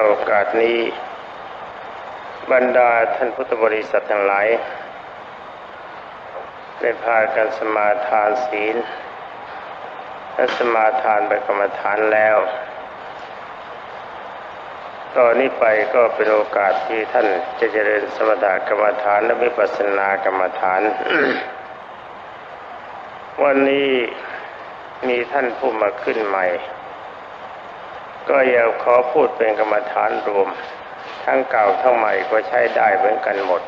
โอกาสนี้ บรรดาท่านพุทธบริษัททั้งหลายได้พากันสมาทานศีล และสมาทานไปกรรมฐานแล้ว ตอนนี้ไปก็เป็นโอกาสที่ท่านจะเจริญสมถกรรมฐานและวิปัสสนากรรมฐาน วันนี้มีท่านผู้มาขึ้นใหม่ ก็อยากขอพูดเป็นกรรมฐานรวม ทั้งเก่าทั้งใหม่ก็ใช้ได้เหมือนกันหมด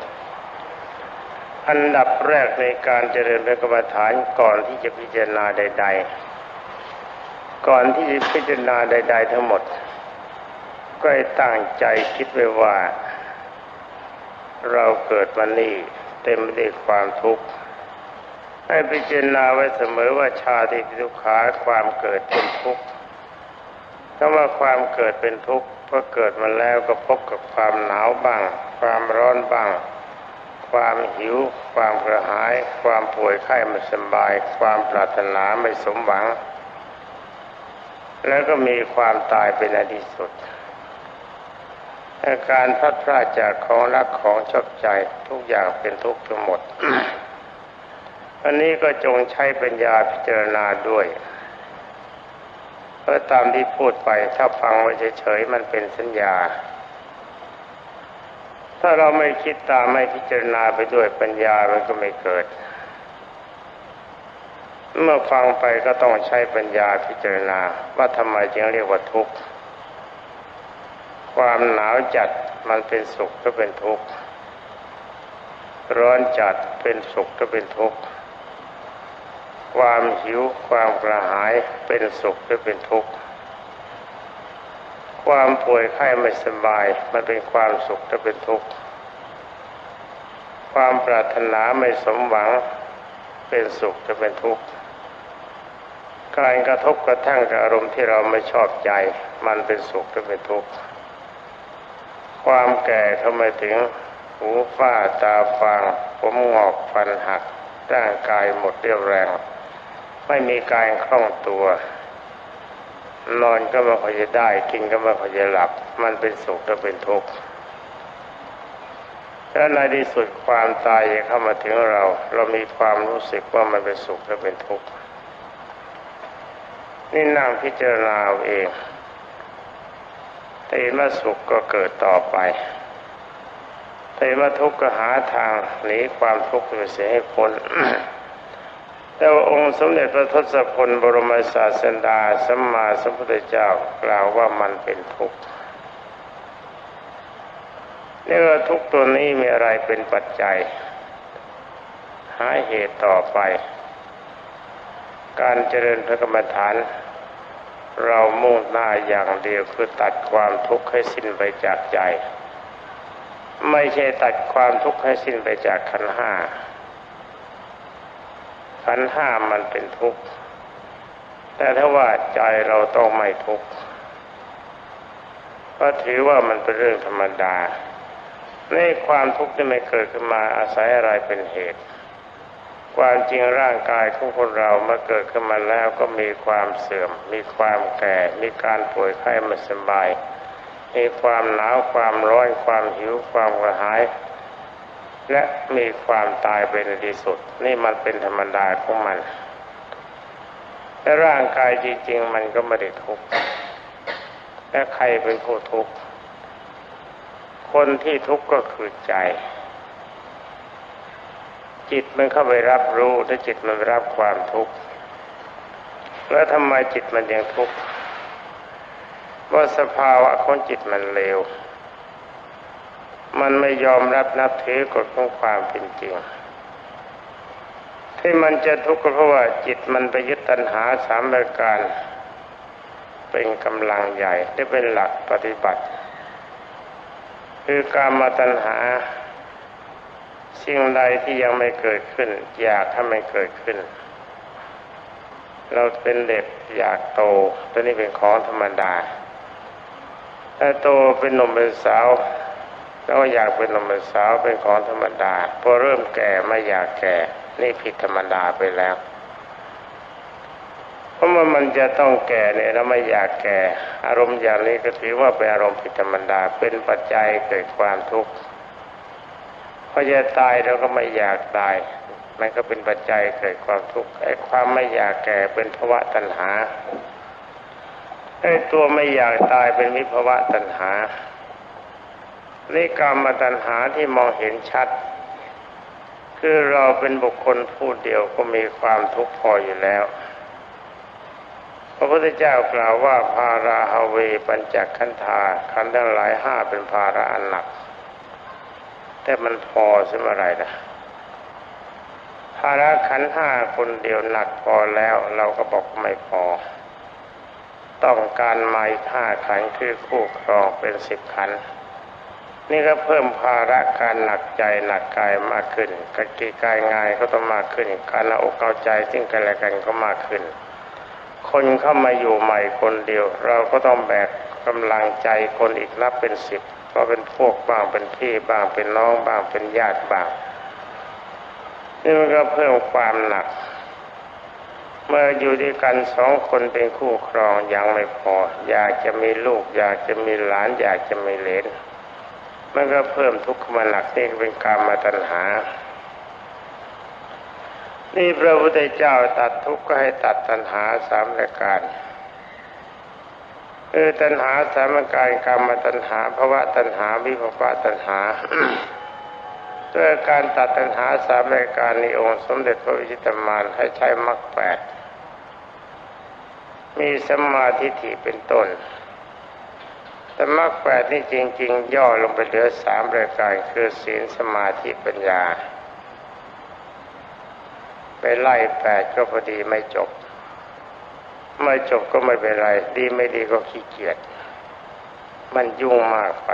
อันดับแรกในการเจริญเป็นกรรมฐานก่อนที่จะพิจารณาใด ๆ ก่อนที่จะพิจารณาใด ๆ ทั้งหมด ก็ให้ตั้งใจคิดไว้ว่า เราเกิดวันนี้เต็มไปด้วยความทุกข์ให้พิจารณาไว้เสมอว่าชาติทุกขาความเกิดเป็นทุกข์ คำว่าความเกิดเป็นทุกข์เพราะเกิดมาแล้วก็พบกับความหนาวบ้าง ความร้อนบ้าง ความหิว ความกระหาย ความป่วยไข้ไม่สบาย ความปรารถนาไม่สมหวัง แล้วก็มีความตายเป็นในที่สุดอาการพลัดพรากจากของรักของชอบใจทุกอย่างเป็นทุกข์ทั้งหมดอันนี้ก็จงใช้ปัญญาพิจารณาด้วย เพราะตามที่พูดไปถ้าฟังไว้เฉยๆมันเป็นสัญญา ถ้าเราไม่คิดตามไม่พิจารณาไปด้วยปัญญามันก็ไม่เกิด เมื่อฟังไปก็ต้องใช้ปัญญาพิจารณาว่าทำไมจึงเรียกว่าทุกข์ความหนาวจัดมันเป็นสุขก็เป็นทุกข์ร้อนจัดเป็นสุขก็เป็นทุกข์ ความหิวความกระหายเป็นสุขหรือเป็นทุกข์ ความป่วยไข้ไม่สบาย มันเป็นความสุขหรือเป็นทุกข์ ความปรารถนาไม่สมหวังเป็นสุขหรือเป็นทุกข์ การกระทบกระทั่งกับอารมณ์ที่เราไม่ชอบใจ มันเป็นสุขหรือเป็นทุกข์ ความแก่เข้ามถึงหูฝ้าตาฟางผมงอกฟันหักร่างกายหมดเรี่ยวแรง ไม่มีการคล่องตัว นอนก็ไม่ค่อยจะได้ กินก็ไม่ค่อยจะหลับ มันเป็นสุขก็เป็นทุกข์แล้วในที่สุดความตายจะเข้ามาถึงเรา เรามีความรู้สึกว่ามันเป็นสุขและเป็นทุกข์นี่นั่งพิจารณาเอาเองถ้าว่าสุขก็เกิดต่อไปถ้าว่าทุกข์ก็หาทางหนีความทุกข์ไปเสียให้พ้น แต่ว่าองค์สมเด็จพระทศพลบรมศาสดาสัมมาสัมพุทธเจ้ากล่าวว่ามันเป็นทุกข์นี่ว่าทุกตัวนี้มีอะไรเป็นปัจจัย หาเหตุต่อไป การเจริญพระกรรมฐาน เรามุ่งหน้าอย่างเดียวคือตัดความทุกข์ให้สิ้นไปจากใจ ไม่ใช่ตัดความทุกข์ให้สิ้นไปจากขันห้า ขันธ์ห้ามันเป็นทุกข์ แต่ถ้าว่าใจเราต้องไม่ทุกข์ก็ถือว่ามันเป็นเรื่องธรรมดา ในความทุกข์ที่ไม่เกิดขึ้นมาอาศัยอะไรเป็นเหตุ ความจริงร่างกายของคนเราเมื่อเกิดขึ้นมาแล้วก็มีความเสื่อม มีความแก่ มีการป่วยไข้ไม่สบาย มีความหนาว ความร้อน ความหิว ความกระหาย และมีความตายเป็นที่สุด นี่มันเป็นธรรมดาของมันแต่ร่างกายจริงๆ มันก็ไม่ได้ทุกข์และใครเป็นผู้ทุกข์คนที่ทุกข์ก็คือใจ จิตมันเข้าไปรับรู้ถ้าจิตมันไปรับความทุกข์แล้วทำไมจิตมันยังทุกข์ว่าสภาวะของจิตมันเลว มันไม่ยอมรับนับถือกฎของความเป็นจริง ที่มันจะทุกข์ก็เพราะว่าจิตมันไปยึดตัณหาสามประการ เป็นกำลังใหญ่ได้เป็นหลักปฏิบัติ คือการมาตัณหา สิ่งใดที่ยังไม่เกิดขึ้น อยากให้มันเกิดขึ้น เราเป็นเด็กอยากโตตัวนี้เป็นของธรรมดาถ้าโตเป็นหนุ่มเป็นสาว เราอยากเป็นหนุ่มสาวเป็นของธรรมดาพอเริ่มแก่ไม่อยากแก่ นี่ผิดธรรมดาไปแล้ว เพราะว่ามันจะต้องแก่เนี่ยเราไม่อยากแก่ อารมณ์อย่างนี้ก็ถือว่าเป็นอารมณ์ผิดธรรมดาเป็นปัจจัยเกิดความทุกข์พอจะตายเราก็ไม่อยากตายมันก็เป็นปัจจัยเกิดความทุกข์ไอ้ความไม่อยากแก่เป็นภาวะตัณหาไอ้ตัวไม่อยากตายเป็นวิภาวะตัณหา นี่กรรมตัณหาที่มองเห็นชัด คือเราเป็นบุคคลผู้เดียวก็มีความทุกข์พออยู่แล้ว พระพุทธเจ้ากล่าวว่าภาราฮาเวปัญจขันธาขันธ์ทั้งหลายห้าเป็นภาระอันหนัก แต่มันพอใช่ไหมไรนะภาระขันธ์ห้าคนเดียวหนักพอแล้ว เราก็บอกไม่พอ ต้องการไมาอีกห้าขันธ์คือคู่ครองเป็นสิบขันธ์ นี่ก็เพิ่มภาระการหนักใจหนักกายมากขึ้นกกิกายงายก็ต้องมากขึ้น การเอาอกเอาใจซึ่งกันและกันก็มากขึ้น คนเข้ามาอยู่ใหม่คนเดียว เราก็ต้องแบกกำลังใจคนอีกนับเป็นสิบก็เป็นพวกบ้างเป็นพี่บ้างเป็นน้องบ้างเป็นญาติบ้างนี่มันก็เพิ่มความหนัก เมื่ออยู่ด้วยกันสองคนเป็นคู่ครองยังไม่พอ อยากจะมีลูก อยากจะมีหลาน อยากจะมีเหลน มันก็เพิ่มทุกข์มาหนักนี่เป็นกรรมตัณหา นี่พระพุทธเจ้าตัดทุกข์ก็ให้ตัดตัณหาสามรายการเออตัณหาสามรายการกรรมตัณหาภาวะตัณหาวิภวะตัณหาด้วยการตัดตัณหาสามรายการในองค์สมเด็จพระวิชิตมานให้ใช้มรรคแปดมีสมมาธิฐิเป็นต้น แต่มรรคแปดนี่จริง ๆ ย่อลงไปเหลือสามรายการคือศีลสมาธิปัญญา ไปไล่แปดก็พอดีไม่จบ ไม่จบก็ไม่เป็นไร ดีไม่ดีก็ขี้เกียจมันยุ่งมากไป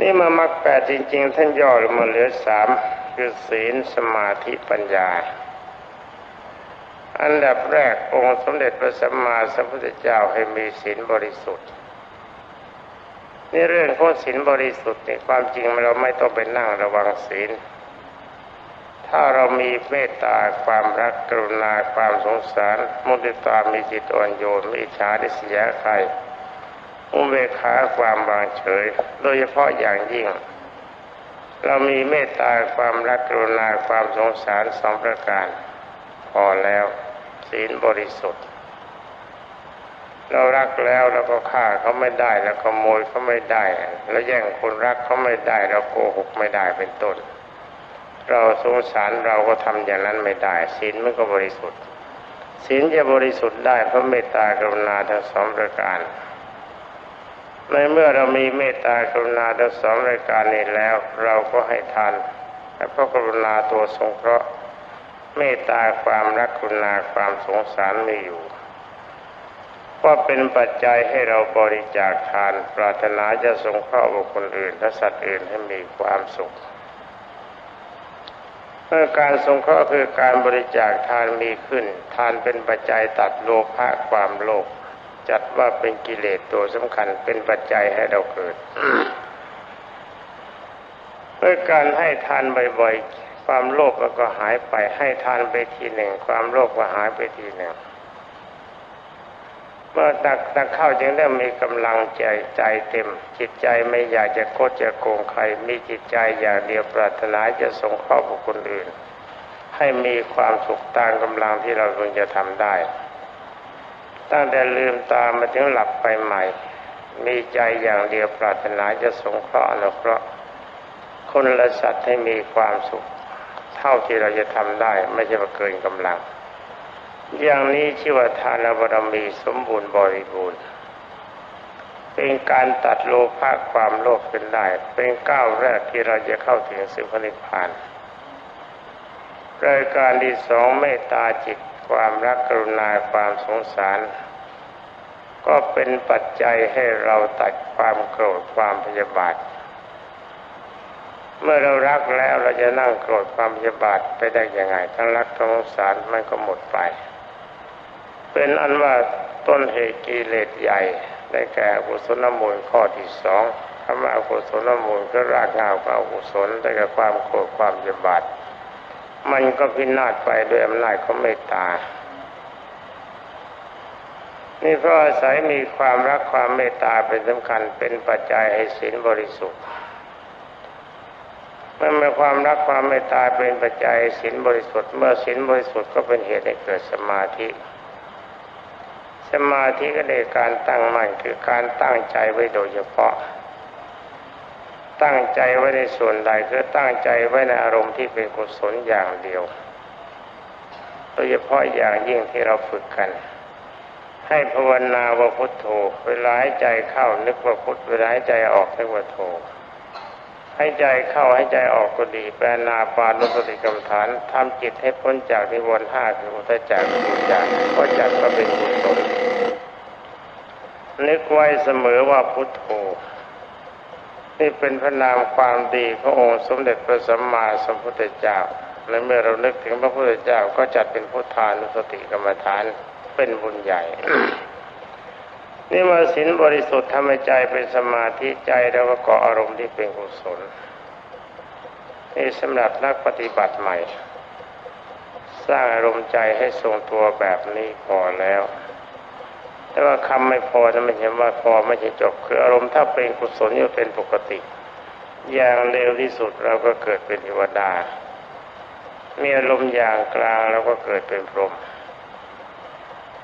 นี่มามรรคแปดจริง ๆ ท่านย่อลงมาเหลือสามคือศีลสมาธิปัญญา อันดับแรกองค์สมเด็จพระสัมมาสัมพุทธเจ้าให้มีศีลบริสุทธิ์ นี่เรื่องของศีลบริสุทธิ์เนี่ยความจริงเราไม่ต้องไปนั่งระวังศีล ถ้าเรามีเมตตาความรักกรุณาความสงสาร มุติตามีจิตอ่อนโยนไม่อิจฉาดิษยาใครอุเบกขาความวางเฉย โดยเฉพาะอย่างยิ่ง เรามีเมตตาความรักกรุณาความสงสารสองประการ พอแล้ว ศีลบริสุทธิ์ เรารักแล้วเราก็ฆ่าเขาไม่ได้เราขโมยเขาไม่ได้เราแย่งคนรักเขาไม่ได้ เราโกหกไม่ได้เป็นต้น เราสงสารเราก็ทำอย่างนั้นไม่ได้ศีลมันก็บริสุทธิ์ศีลจะบริสุทธิ์ได้เพราะเมตตากรุณาทั้งสองประการในเมื่อเรามีเมตตากรุณาทั้งสองรายการนี้แล้ว เราก็ให้ทานและพระกรุณาตัวสงเคราะห์เมตตาความรักกรุณาความสงสารไม่อยู่ ก็เป็นปัจจัยให้เราบริจาคทาน ปรารถนาจะสงเคราะห์บุคคลอื่นและสัตว์อื่นให้มีความสุขเมื่อการสงเคราะห์คือการบริจาคทานมีขึ้น ทานเป็นปัจจัยตัดโลภะความโลภจัดว่าเป็นกิเลสตัวสำคัญเป็นปัจจัยให้เราเกิดเมื่อการให้ทานบ่อยๆความโลภมันก็หายไปให้ทานไปทีหนึ่ง ความโลภก็หายไปทีหนึ่ง เมื่อตักตักเข้าจึงได้มีกำลังใจใจเต็ม จิตใจไม่อยากจะโคดจะโกงใคร มีจิตใจอย่างเดียวปรารถนาจะส่งข้อบุคคลอื่น ให้มีความสุขตามกำลังที่เราควรจะทำได้ ตั้งแต่ลืมตามาถึงหลับไปใหม่ มีใจอย่างเดียวปรารถนาจะสงเคราะห์อนุเคราะห์คนและสัตว์ให้มีความสุข เท่าที่เราจะทำได้ ไม่ใช่ว่าเกินกำลัง อย่างนี้ชื่อว่าทานบารมีสมบูรณ์บริบูรณ์ เป็นการตัดโลภะความโลภขึ้นได้ เป็นก้าวแรกที่เราจะเข้าถึงสุพนิพพานรายการที่สองเมตตาจิตความรักกรุณาความสงสาร ก็เป็นปัจจัยให้เราตัดความโกรธความพยาบาท เมื่อเรารักแล้วเราจะนั่งโกรธความพยาบาทไปได้ยังไง ทั้งรักทั้งสงสารมันก็หมดไป เป็นอันว่าต้นเหตุกิเลสใหญ่ ได้แก่อกุศลมูลข้อที่สองคำว่าอกุศลมูลก็รากเหงาของอกุศลได้แก่ความโกรธความพยาบาทมันก็พินาศไปด้วยอำนาจของเมตตานี่เพราะอาศัยมีความรักความเมตตาเป็นสำคัญเป็นปัจจัยให้ศีลบริสุทธิ์เมื่อมีความรักความเมตตาเป็นปัจจัยให้ศีลบริสุทธิ์ เมื่อศีลบริสุทธิ์ก็เป็นเหตุให้เกิดสมาธิ สมาธิก็ได้การตั้งใหม่คือการตั้งใจไว้โดยเฉพาะ ตั้งใจไว้ในส่วนใดคือตั้งใจไว้ในอารมณ์ที่เป็นกุศลอย่างเดียว โดยเฉพาะอย่างยิ่งที่เราฝึกกัน ให้ภาวนาว่าพุทโธเวลาให้ใจเข้านึกว่าพุทเวลาให้ใจออกนึกว่าโธ ให้ใจเข้าให้ใจออกก็ดีแปลนาปานุสติกรรมฐานทำจิตให้พ้นจากนิวรณ์ห้าคืออุทธจักกุจักก็จักก็เป็นกุศลนึกไว้เสมอว่าพุทโธนี่เป็นพระนามความดีขององค์สมเด็จพระสัมมาสัมพุทธเจ้า และเมื่อเรานึกถึงพระพุทธเจ้าก็จัดเป็นพุทธานุสติกรรมฐานเป็นบุญใหญ่ นี่มื่อศีลบริสุทธิ์ทำให้ใจเป็นสมาธิใจแล้วก็เกาะอารมณ์ที่เป็นกุศลนี่สำหรับนักปฏิบัติใหม่ สร้างอารมณ์ใจให้ทรงตัวแบบนี้พอแล้ว แต่ว่าคำไม่พอจะไม่เห็นว่าพอไม่ใช่จบ คืออารมณ์ถ้าเป็นกุศลอยู่เป็นปกติ อย่างเร็วที่สุดเราก็เกิดเป็นเทวดา มีอารมณ์อย่างกลางเราก็เกิดเป็นพรหม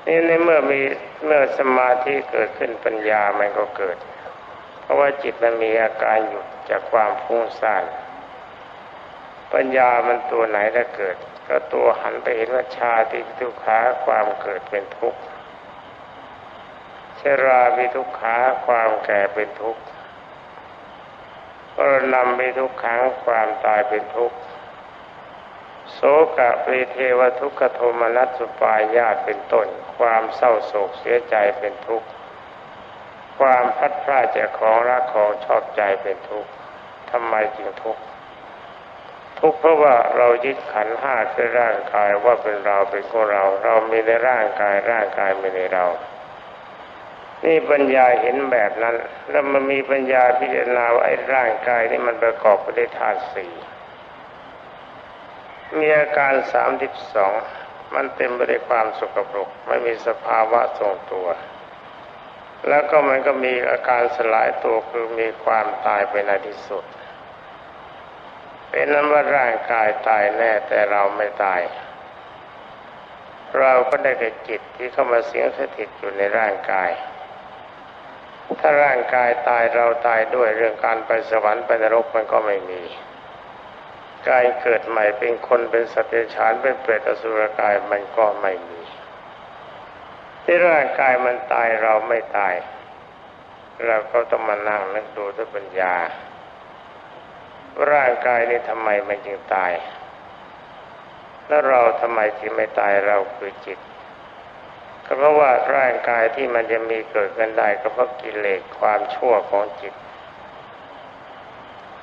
นี่ในเมื่อมีเมื่อสมาธิเกิดขึ้นปัญญามันก็เกิด เพราะว่าจิตมันมีอาการหยุดจากความฟุ้งซ่านปัญญามันตัวไหนถ้าเกิด ก็ตัวหันไปเห็นว่าชาติทุกขาความเกิดเป็นทุกข์ชรามีทุกขาความแก่เป็นทุกข์ปรณำมีทุกขังความตายเป็นทุกข์ โสกะปรีเทวทุกขโทมนัสสุปายาตเป็นต้น ความเศร้าโศกเสียใจเป็นทุกข์ ความพัดพลาดจากของรักของชอบใจเป็นทุกข์ทำไมจึงทุกข์ทุกข์เพราะว่าเรายึดขันห้าคือร่างกายว่าเป็นเราเป็นของเรา เรามีในร่างกายร่างกายมีในเรานี่ปัญญาเห็นแบบนั้น แล้วมันมีปัญญาพิจารณาว่าไอ้ร่างกายนี่มันประกอบไปด้วยธาตุสี่ มีอาการสามสิบสองมันเต็มไปด้วยความสกปรกไม่มีสภาวะทรงตัว แล้วก็มันก็มีอาการสลายตัวคือมีความตายไปในที่สุด เป็นนั้นว่าร่างกายตายแน่แต่เราไม่ตาย เราก็ได้แก่จิตที่เข้ามาเสียงสถิตอยู่ในร่างกาย ถ้าร่างกายตายเราตายด้วยเรื่องการไปสวรรค์ไปนรกมันก็ไม่มี กายเกิดใหม่เป็นคนเป็นสัตว์เดรัจฉานเป็นเปรตอสุรกายมันก็ไม่มีที่ร่างกายมันตายเราไม่ตาย เราก็ต้องมานั่งนึกดูด้วยปัญญา ร่างกายนี้ทำไมมันจึงตาย แล้วเราทำไมจึงไม่ตายเราคือจิตก็เพราะว่าร่างกายที่มันจะมีเกิดขึ้นได้ก็เพราะกิเลสความชั่วของจิต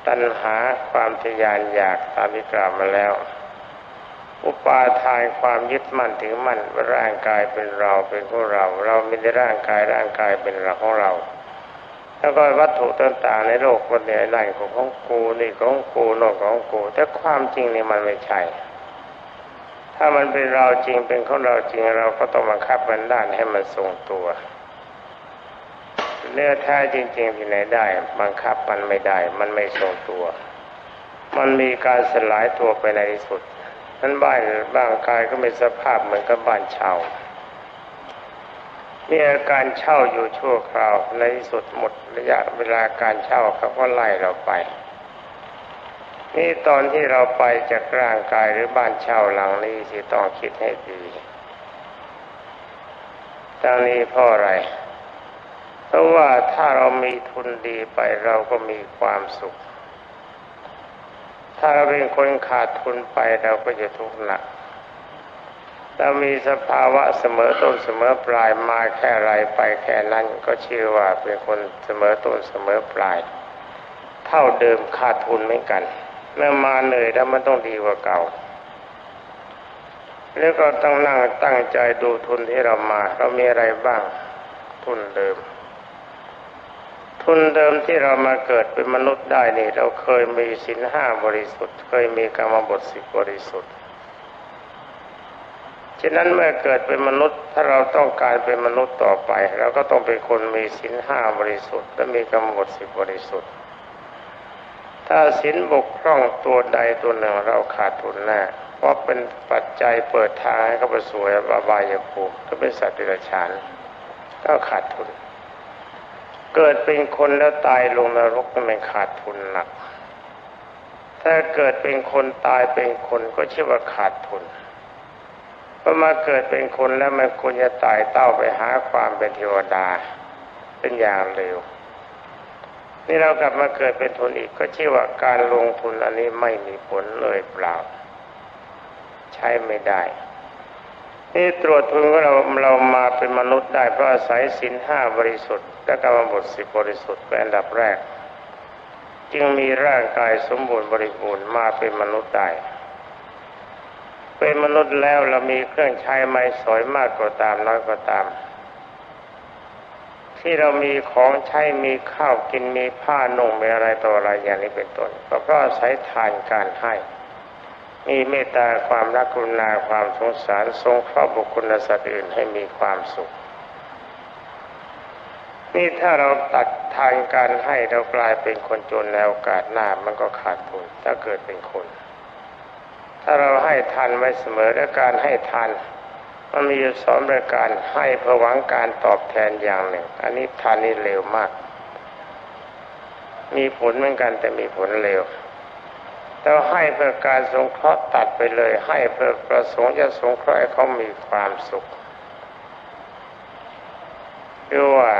ตัณหาความทยานอยากตามที่กล่าวมาแล้ว อุปาทานความยึดมั่นถือมั่นว่าร่างกายเป็นเราเป็นของเรา เราไม่ได้ร่างกายร่างกายเป็นเราของเรา แล้วก็วัตถุต่างๆในโลกคนเนี่ยนั่นของของกูนี่ของกูโน่นของกู แต่ความจริงนี่มันไม่ใช่ถ้ามันเป็นเราจริงเป็นของเราจริงเราก็ต้องบังคับมันด้านให้มันทรงตัว เนื้อแท้จริงๆที่ไหนได้ บังคับมันไม่ได้ มันไม่ทรงตัว มันมีการสลายตัวไปในที่สุดนั้นบ้านร่างกายก็มีสภาพเหมือนกับบ้านเช่ามีอาการเช่าอยู่ชั่วคราวในที่สุดหมดระยะเวลาการเช่าเขาก็ไล่เราไป นี่ตอนที่เราไปจากร่างกายหรือบ้านเช่าหลังนี้สิต้องคิดให้ดีตอนนี้เพราะอะไร เพราะว่าถ้าเรามีทุนดีไปเราก็มีความสุข ถ้าเราเป็นคนขาดทุนไปเราก็จะทุกข์หนักเรามีสภาวะเสมอต้นเสมอปลายมาแค่ไรไปแค่นั้นก็ชื่อว่าเป็นคนเสมอต้นเสมอปลาย เท่าเดิมขาดทุนเหมือนกัน เมื่อมาเหนื่อยแล้วมันต้องดีกว่าเก่าแล้วก็ต้องนั่งตั้งใจดูทุนที่เรามา เรามีอะไรบ้างทุนเดิม ทุนเดิมที่เรามาเกิดเป็นมนุษย์ได้นี่ เราเคยมีศีลห้าบริสุทธิ์ เคยมีกรรมบทสิบบริสุทธิ์ฉะนั้นเมื่อเกิดเป็นมนุษย์ถ้าเราต้องการเป็นมนุษย์ต่อไปเราก็ต้องเป็นคนมีศีลห้าบริสุทธิ์และมีกำหนดสิบบริสุทธิ์ ถ้าศีลบกพร่องตัวใดตัวหนึ่งเราขาดทุนแน่เพราะเป็นปัจจัยเปิดทางให้เขาไปสู่อบายภูมิก็เป็นสัตว์เดรัจฉานก็ขาดทุน เกิดเป็นคนแล้วตายลงนรกมันขาดทุนหนัก ถ้าเกิดเป็นคนตายเป็นคนก็ชื่อว่าขาดทุนพอมาเกิดเป็นคนแล้วมันควรจะตายเต้าไปหาความเป็นเทวดา เป็นอย่างเร็ว นี่เรากลับมาเกิดเป็นทุนอีกก็ชื่อว่าการลงทุนอันนี้ไม่มีผลเลยเปล่า ใช้ไม่ได้ นี่ตรวจทุนว่าเราเรามาเป็นมนุษย์ได้เพราะอาศัยสินห้าบริสุทธิ์และกรรมบทสิบบริสุทธิ์เป็นอันดับแรก จึงมีร่างกายสมบูรณ์บริบูรณ์มาเป็นมนุษย์ได้เป็นมนุษย์แล้วเรามีเครื่องใช้ไม้สอยมากก็าตามน้อยก็าตาม ที่เรามีของใช้มีข้าวกินมีผ้านุ่งมีอะไรต่ออะไรอย่างนี้เป็นต้นก็เพราะอาศัยทานการให้ มีเมตตาความรักกรุณาความสงสารทรงเคราะห์บุคคลสัตว์อื่นให้มีความสุข นี่ถ้าเราตัดทางการให้เรากลายเป็นคนจนแล้วกาสหน้ามันก็ขาดทุนถ้าเกิดเป็นคน ถ้าเราให้ทานไว้เสมอและการให้ทานมันมีอยู่สองประการให้เพื่อหวังการตอบแทนอย่างหนึ่ง อันนี้ทานนี่เร็วมาก มีผลเหมือนกันแต่มีผลเร็ว แต่ว่าให้เพื่อการสงเคราะห์ตัดไปเลย ให้เพื่อประสงค์จะสงเคราะห์ให้เขามีความสุขหรือว่า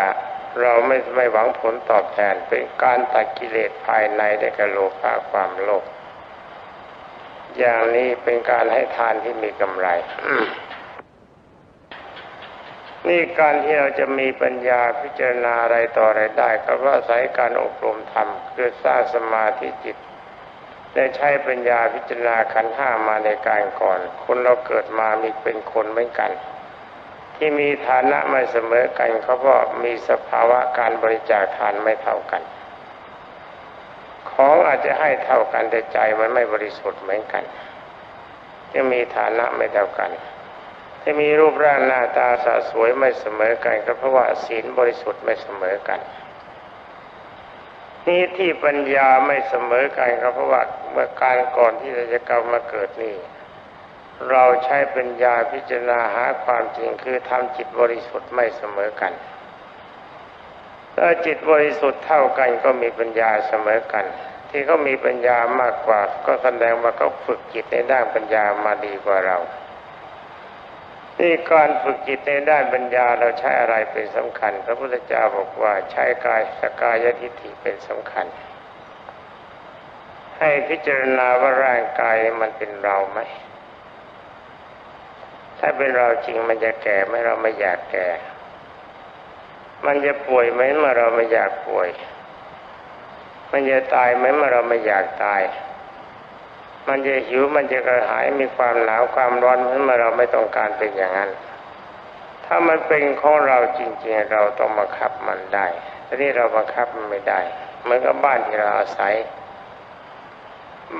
เราไม่ไม่หวังผลตอบแทนเป็นการตัดกิเลสภายในได้กระโลภะความโลภอย่างนี้เป็นการให้ทานที่มีกำไร นี่การที่เราจะมีปัญญาพิจารณาอะไรต่ออะไรได้ ก็เพราอาศัยการอบรมธรรมคือสร้างสมาธิจิต ได้ใช้ปัญญาพิจารณาขันธ์ห้ามาในการก่อน คนเราเกิดมามีเป็นคนเหมือนกัน ที่มีฐานะไม่เสมอกันเขาก็มีสภาวะการบริจาคทานไม่เท่ากัน ของอาจจะให้เท่ากันแต่ใจมันไม่บริสุทธิ์เหมือนกันจะมีฐานะไม่เท่ากันที่มีรูปร่างหน้าตาสะสวยไม่เสมอกันก็เพราะว่าศีลบริสุทธิ์ไม่เสมอกัน นี่ที่ปัญญาไม่เสมอกันก็เพราะว่าเมื่อการก่อนที่เราจะกลับมาเกิดนี่ เราใช้ปัญญาพิจารณาหาความจริงคือทำจิตบริสุทธิ์ไม่เสมอกันถ้าจิตบริสุทธิ์เท่ากันก็มีปัญญาเสมอกัน ที่เขามีปัญญามากกว่า ก็แสดงว่าเขาฝึกจิตในด้านปัญญามาดีกว่าเรา นี่การฝึกจิตในด้านปัญญาเราใช้อะไรเป็นสำคัญ พระพุทธเจ้าบอกว่าใช้กายสกายทิฏฐิเป็นสำคัญ ให้พิจารณาว่าร่างกายมันเป็นเราไหม ถ้าเป็นเราจริงมันจะแก่ไหมเราไม่อยากแก่ มันจะป่วยไหมเมื่อเราไม่อยากป่วย มันจะตายไหมเมื่อเราไม่อยากตาย มันจะหิวมันจะกระหายมีความหนาวความร้อนเมื่อเราไม่ต้องการเป็นอย่างนั้น ถ้ามันเป็นของเราจริง ๆ เราต้องบังคับมันได้ทีนี้เราบังคับมันไม่ได้เหมือนกับบ้านที่เราอาศัย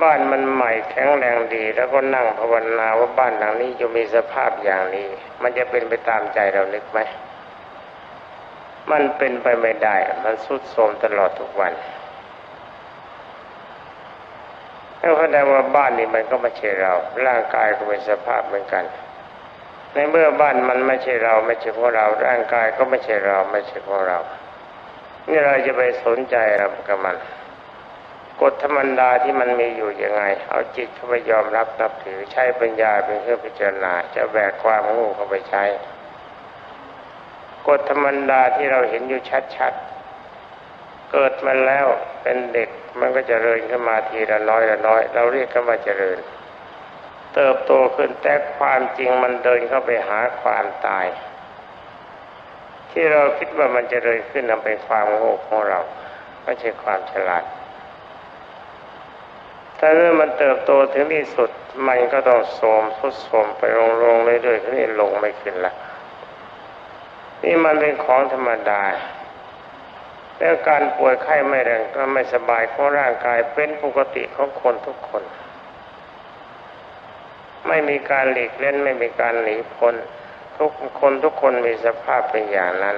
บ้านมันใหม่แข็งแรงดี แล้วก็นั่งภาวนาว่าบ้านหลังนี้จะมีสภาพอย่างนี้ มันจะเป็นไปตามใจเรานึกไหมมันเป็นไปไม่ได้ มันสุดโทรมตลอดทุกวัน แล้วแสดงว่าบ้านนี้มันก็ไม่ใช่เรา ร่างกายก็เป็นสภาพเหมือนกัน ในเมื่อบ้านมันไม่ใช่เรา ไม่ใช่ของเรา ร่างกายก็ไม่ใช่เรา ไม่ใช่ของเรา นี่เราจะไปสนใจอะไรกับมันกฎธรรมดาที่มันมีอยู่ยังไง เอาจิตเข้าไปยอมรับนับถือใช้ปัญญาเป็นเครื่องพิจารณา จะแบกความโงูเข้าไปใช้กฎธรรมดาที่เราเห็นอยู่ชัดๆ เกิดมาแล้วเป็นเด็ก มันก็จเจริญขึ้นมาทีละน้อยละน้อย เราเรียกกันว่าเจริญ เติบโตขึ้นแต่ความจริงมันเดินเข้าไปหาความตาย ที่เราคิดว่ามันจเจริญขึ้นนั้นเป็นความโง่ของเราไม่ใช่ความฉลาดถ้าเมื่อมันเติบโตถึงที่สุดมันก็ต้องโทมทุดโทมไปลงลงเรื่อยๆทีนี้ลงไม่ขึ้นละนี่มันเป็นของธรรมดา แล้วการป่วยไข้ไม่แรงก็ไม่สบายของร่างกายเป็นปกติของคนทุกคน ไม่มีการหลีกเล่นไม่มีการหนีพ้นทุกคนทุกคนมีสภาพเป็นอย่างนั้น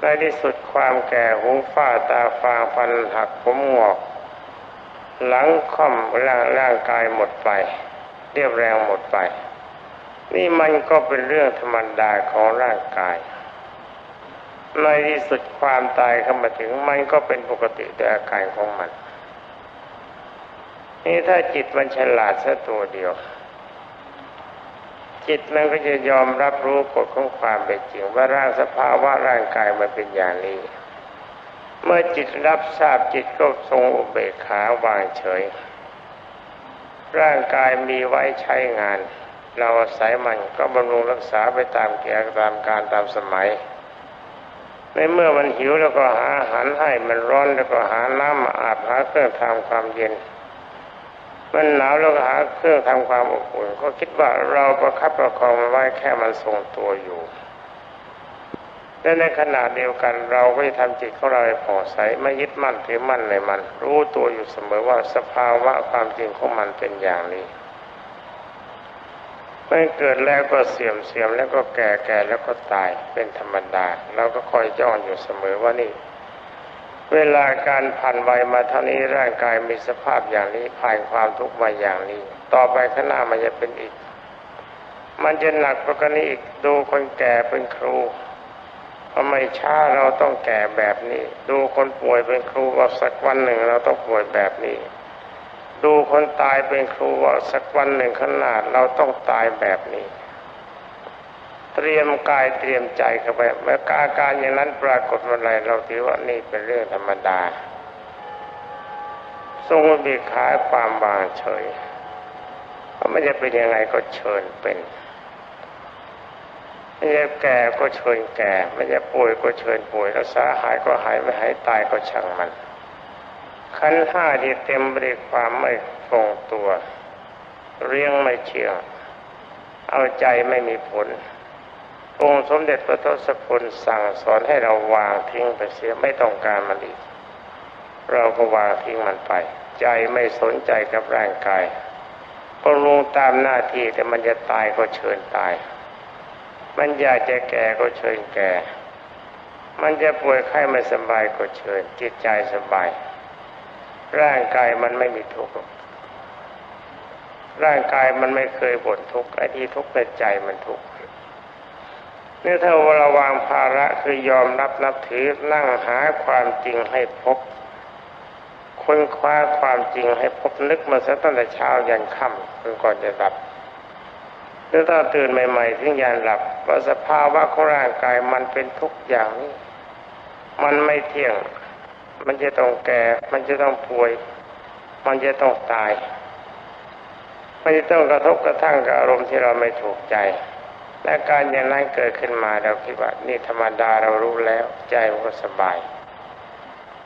ในที่สุดความแก่หูฝ้าตาฟางฟันหักผมงอก หลังค่อมร่างร่างกายหมดไป เรียบแรงหมดไป นี่มันก็เป็นเรื่องธรรมดาของร่างกาย ในที่สุดความตายเข้ามาถึงมันก็เป็นปกติโดยอาการของมัน นี่ถ้าจิตมันฉลาดสัตัวเดียว จิตมันก็จะยอมรับรู้กฎของความเป็นจริงว่าร่างสภาวะร่างกายมันเป็นอย่างนี้ เมื่อจิตรับทราบจิตก็ทรงอุเบกขาวางเฉย ร่างกายมีไว้ใช้งาน เราอาศัยมันก็บำรุงรักษาไปตามแก่ตามการตามสมัย ในเมื่อมันหิวแล้วก็หาอาหารให้มันร้อนแล้วก็หาน้ำมาอาบหาเครื่องทำความเย็น มันหนาวแล้วก็หาเครื่องทำความอบอุ่น ก็คิดว่าเราประคับประคองมันไว้แค่มันทรงตัวอยู่และในขณะเดียวกันเราก็จะทำจิตของเราให้ผ่องใสไม่ยึดมั่นถือมั่นในมัน รู้ตัวอยู่เสมอว่าสภาวะความจริงของมันเป็นอย่างนี้ มันเกิดแล้วก็เสื่อมเสื่อมแล้วก็แก่แก่แล้วก็ตายเป็นธรรมดาเราก็คอยจ้องอยู่เสมอว่านี่ เวลาการผ่านวัยมาเท่านี้ร่างกายมีสภาพอย่างนี้ผ่านความทุกข์มาอย่างนี้ ต่อไปข้างหน้ามันจะเป็นอีก มันจะหนักกว่ากันนี้อีกดูคนแก่เป็นครูทำไมช้าเราต้องแก่แบบนี้ ดูคนป่วยเป็นครูว่าสักวันหนึ่งเราต้องป่วยแบบนี้ ดูคนตายเป็นครูว่าสักวันหนึ่งขนาด เราต้องตายแบบนี้ เตรียมกายเตรียมใจเข้าไปเมื่ออาการอย่างนั้นปรากฏวันไรเราถือว่านี่เป็นเรื่องธรรมดา ทรงอุเบีขายความวางเฉยว่าไม่จะเป็นยังไงก็เชิญเป็นไม่จะแก่ก็เชิญแก่ไม่จะป่วยก็เชิญป่วยรักษาหายก็หายไม่หายตายก็ช่างมัน ขันห้าที่เต็มไปด้วยความไม่ทรงตัว เรียงไม่เชื่องเอาใจไม่มีผลองค์สมเด็จพระทศพลสั่งสอนให้เราวางทิ้งไปเสียไม่ต้องการมันอีก เราก็วางทิ้งมันไป ใจไม่สนใจกับร่างกาย ก็ลงตามหน้าที่แต่มันจะตายก็เชิญตาย มันอยากจะแก่ก็เชิญแก่ มันจะป่วยไข้ไม่สบายก็เชิญจิตใจสบาย ร่างกายมันไม่มีทุกข์ร่างกายมันไม่เคยบ่นทุกข์ไอ้ที่ทุกข์ในใจมันทุกข์นี่ถ้าเราวางภาระคือยอมรับนับถือนั่งหาความจริงให้พบ ค้นคว้าความจริงให้พบนึกมาซะตั้งแต่เช้ายันค่ำจนก่อนจะหลับหรือถ้าตื่นใหม่ๆถึงยันหลับว่าสภาวะของร่างกายมันเป็นทุกอย่างนี้มันไม่เที่ยง มันจะต้องแก่ มันจะต้องป่วย มันจะต้องตาย มันจะต้องกระทบกระทั่งกับอารมณ์ที่เราไม่ถูกใจ และการอย่างนั้นเกิดขึ้นมาเราคิดว่านี่ธรรมดาเรารู้แล้วใจมันก็สบาย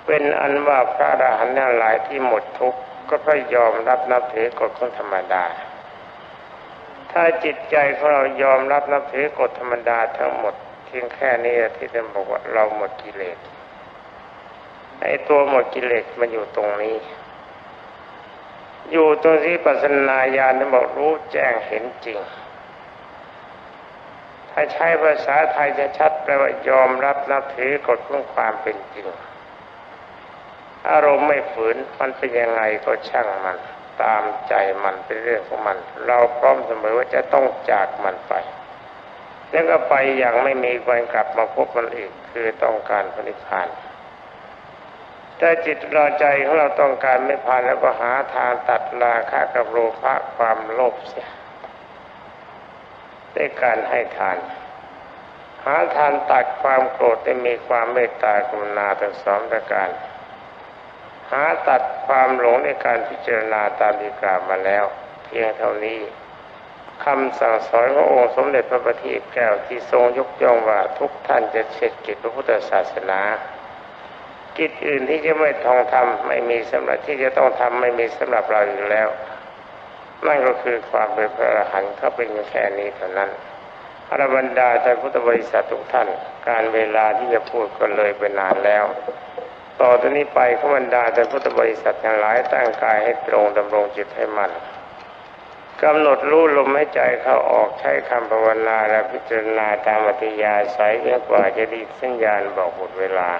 เป็นอันว่าพระอรหันต์ทั้งหลายที่หมดทุกข์ก็เพราะยอมรับนับถือกฎของธรรมดา ถ้าจิตใจของเรายอมรับนับถือกฎธรรมดาทั้งหมดเพียงแค่นี้ที่ท่านบอกว่าเราหมดกิเลส ไอ้ตัวหมดกิเลสมันอยู่ตรงนี้ อยู่ตรงที่ปัสนาญาณที่บอกรู้แจ้งเห็นจริง ถ้าใช้ภาษาไทยจะชัดแปลว่ายอมรับนับถือกฎของความเป็นจริง อารมณ์ไม่ฝืนมันเป็นยังไงก็ช่างมัน ตามใจมันเป็นเรื่องของมัน เราพร้อมเสมอว่าจะต้องจากมันไปแล้วก็ไปอย่างไม่มีวันกลับมาพบมันอีกคือต้องการพระนิพพาน ถ้าจิตเราใจของเราต้องการไม่ผ่านแล้วก็หาทางตัดราคะกับโลภะความโลภเสียด้วยการให้ทาน หาทางตัดความโกรธได้มีความเมตตากรุณาทั้งสองประการ หาตัดความหลงในการพิจารณาตามที่กล่าวมาแล้ว เพียงเท่านี้คำสั่งสอนขององค์สมเด็จพระบัณฑิตแก้วที่ทรงยกย่องว่าทุกท่านจะเช็ดกิจพระพุทธศาสนา กิจอื่นที่จะไม่ทองทำไม่มีสำหรับที่จะต้องทำไม่มีสำหรับเราอยู่แล้ว นั่นก็คือความเป็นพระอรหันต์เขาเป็นแค่นี้เท่านั้นอรบรรดาท่านพุทธบริษัททุกท่าน การเวลาที่จะพูดก็เลยไปนานแล้ว ต่อจากนี้ไปขบรรดาท่านพุทธบริษัททั้งหลายตั้งกายให้ตรงดำรงจิตให้มันกำหนดรู้ลมหายใจเข้าออกใช้คำภาวนาและพิจารณาตามอัธยาศัยจนกว่าจะดีสัญญาณบอกหมดเวลา